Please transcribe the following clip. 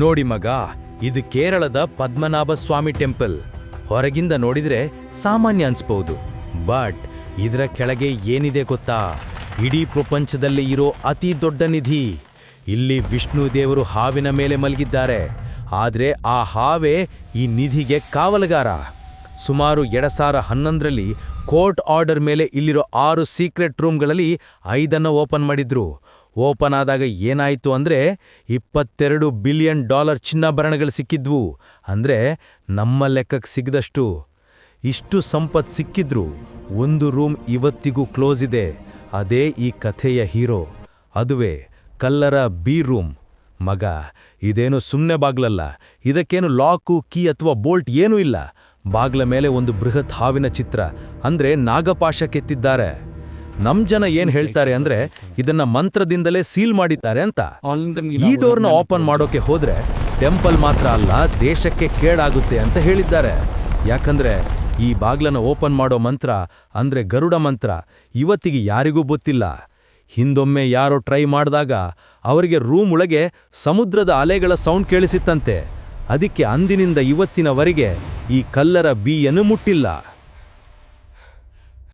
ನೋಡಿ ಮಗ, ಇದು ಕೇರಳದ ಪದ್ಮನಾಭ ಸ್ವಾಮಿ ಟೆಂಪಲ್. ಹೊರಗಿಂದ ನೋಡಿದ್ರೆ ಸಾಮಾನ್ಯ ಅನ್ಸ್ಬಹುದು ಬಟ್, ಇದರ ಕೆಳಗೆ ಏನಿದೆ ಗೊತ್ತಾ? ಇಡೀ ಪ್ರಪಂಚದಲ್ಲಿ ಇರೋ ಅತಿ ದೊಡ್ಡ ನಿಧಿ. ಇಲ್ಲಿ ವಿಷ್ಣು ದೇವರು ಹಾವಿನ ಮೇಲೆ ಮಲಗಿದ್ದಾರೆ. ಆದ್ರೆ ಆ ಹಾವೇ ಈ ನಿಧಿಗೆ ಕಾವಲುಗಾರ. ಸುಮಾರು ಎರಡು ಸಾವಿರ ಹನ್ನೊಂದರಲ್ಲಿ ಕೋರ್ಟ್ ಆರ್ಡರ್ ಮೇಲೆ ಇಲ್ಲಿರೋ ಆರು ಸೀಕ್ರೆಟ್ ರೂಮ್ಗಳಲ್ಲಿ ಐದನ್ನು ಓಪನ್ ಮಾಡಿದ್ರು. ಓಪನ್ ಆದಾಗ ಏನಾಯಿತು ಅಂದ್ರೆ ಇಪ್ಪತ್ತೆರಡು ಬಿಲಿಯನ್ ಡಾಲರ್ ಚಿನ್ನಾಭರಣಗಳು ಸಿಕ್ಕಿದ್ವು. ಅಂದರೆ ನಮ್ಮ ಲೆಕ್ಕಕ್ಕೆ ಸಿಗದಷ್ಟು. ಇಷ್ಟು ಸಂಪತ್ತು ಸಿಕ್ಕಿದ್ರು. ಒಂದು ರೂಮ್ ಇವತ್ತಿಗೂ ಕ್ಲೋಸ್ ಇದೆ. ಅದೇ ಈ ಕಥೆಯ ಹೀರೋ. ಅದುವೇ ಕಲ್ಲರ ಬಿ ರೂಮ್. ಮಗ, ಇದೇನು ಸುಮ್ಮನೆ ಬಾಗ್ಲಲ್ಲ. ಇದಕ್ಕೇನು ಲಾಕು, ಕೀ ಅಥವಾ ಬೋಲ್ಟ್ ಏನೂ ಇಲ್ಲ. ಬಾಗ್ಲ ಮೇಲೆ ಒಂದು ಬೃಹತ್ ಹಾವಿನ ಚಿತ್ರ. ಅಂದರೆ ನಾಗಪಾಶ ಕೆತ್ತಿದ್ದಾರೆ. ನಮ್ ಜನ ಏನ್ ಹೇಳ್ತಾರೆ ಅಂದ್ರೆ ಇದನ್ನ ಮಂತ್ರದಿಂದಲೇ ಸೀಲ್ ಮಾಡಿದ್ದಾರೆ ಅಂತ. ಈ ಡೋರ್ನ ಓಪನ್ ಮಾಡೋಕೆ ಹೋದ್ರೆ ಟೆಂಪಲ್ ಮಾತ್ರ ಅಲ್ಲ ದೇಶಕ್ಕೆ ಕೇಡಾಗುತ್ತೆ ಅಂತ ಹೇಳಿದ್ದಾರೆ. ಯಾಕಂದ್ರೆ ಈ ಬಾಗ್ಲನ್ನ ಓಪನ್ ಮಾಡೋ ಮಂತ್ರ ಅಂದ್ರೆ ಗರುಡ ಮಂತ್ರ ಇವತ್ತಿಗೆ ಯಾರಿಗೂ ಗೊತ್ತಿಲ್ಲ. ಹಿಂದೊಮ್ಮೆ ಯಾರೋ ಟ್ರೈ ಮಾಡಿದಾಗ ಅವರಿಗೆ ರೂಮ್ ಒಳಗೆ ಸಮುದ್ರದ ಅಲೆಗಳ ಸೌಂಡ್ ಕೇಳಿಸಿತ್ತಂತೆ. ಅದಕ್ಕೆ ಅಂದಿನಿಂದ ಇವತ್ತಿನವರೆಗೆ ಈ ಕಲ್ಲರ ಬೀಯನ್ನು ಮುಟ್ಟಿಲ್ಲ.